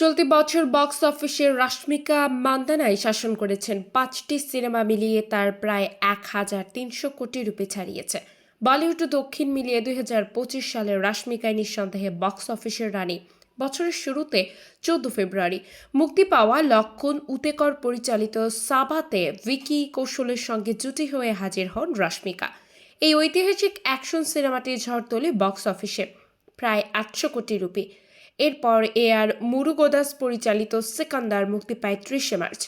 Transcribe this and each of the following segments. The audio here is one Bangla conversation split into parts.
চলতি বছর বক্স অফিসে রাশ্মিকা মান্দানাই শাসন করেছেন। পাঁচটি সিনেমা মিলিয়ে তার প্রায় এক হাজার তিনশো কোটি রুপি ছাড়িয়েছে। বলিউড দক্ষিণ মিলিয়ে দুই হাজার পঁচিশ সালে রাশ্মিকায় নিঃসন্দেহে বক্স অফিসের রানী। বছরের শুরুতে চোদ্দ ফেব্রুয়ারি। মুক্তি পাওয়া লক্ষণ উতেকর পরিচালিত সাবাতে ভিকি কৌশলের সঙ্গে জুটি হয়ে হাজির হন রাশ্মিকা। এই ঐতিহাসিক অ্যাকশন সিনেমাটি ঝড় তোলে বক্স অফিসে। প্রায় আটশো কোটি রুপি। এরপর এ আর মুরুগোদাস পরিচালিত সিকান্দার মুক্তি পায় ত্রিশে মার্চ।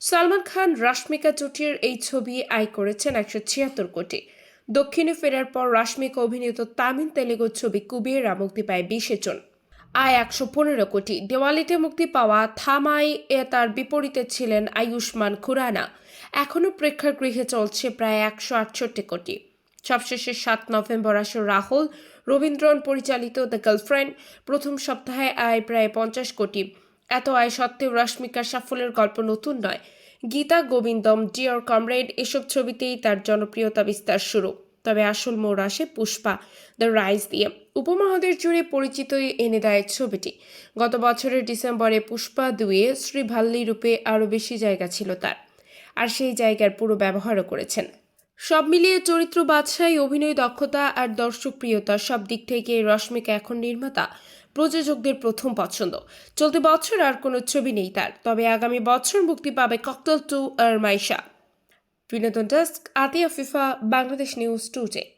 সালমান খান রাশ্মিকা জুটির এই ছবি আয় করেছেন একশো ছিয়াত্তর কোটি। দক্ষিণে ফেরার পর রাশ্মিকা অভিনীত তামিল তেলেগু ছবি কুবিয়েরা মুক্তি পায় বিশে জুন। আয় একশো পনেরো কোটি। দেওয়ালিতে মুক্তি পাওয়া থামাই এ তার বিপরীতে ছিলেন আয়ুষ্মান খুরানা। এখনও প্রেক্ষাগৃহে চলছে প্রায় একশো আটষট্টি কোটি। সবশেষে সাত নভেম্বর আসর রাহুল, রবীন্দ্রন পরিচালিত দ্য গার্লফ্রেন্ড প্রথম সপ্তাহে আয় প্রায় পঞ্চাশ কোটি। এত আয় সত্ত্বেও রশ্মিকার সাফল্যের গল্প নতুন নয়। গীতা গোবিন্দম ডিওর কমরেড এসব ছবিতেই তার জনপ্রিয়তা বিস্তার শুরু। তবে আসল মোড় আসে পুষ্পা দ্য রাইজ দিয়ে। উপমহাদেশ জুড়ে পরিচিতই এনে দেয় ছবিটি। গত বছরের ডিসেম্বরে পুষ্পা দুয়ে শ্রীভাল্লি রূপে আরও বেশি জায়গা ছিল তার। আর সেই জায়গার পুরো ব্যবহারও করেছেন। সব মিলিয়ে চরিত্র বাদশাহী অভিনয় দক্ষতা আর দর্শকপ্রিয়তা সব দিক থেকে রশ্মিকা এখন নির্মাতা, প্রযোজকদের প্রথম পছন্দ। চলতি বছর আর কোনো ছবি নেই তার, তবে আগামী বছর মুক্তি পাবে ককটেল টু আর মাইশা। বিনোদন desk Atia Fifa, Bangladesh news today.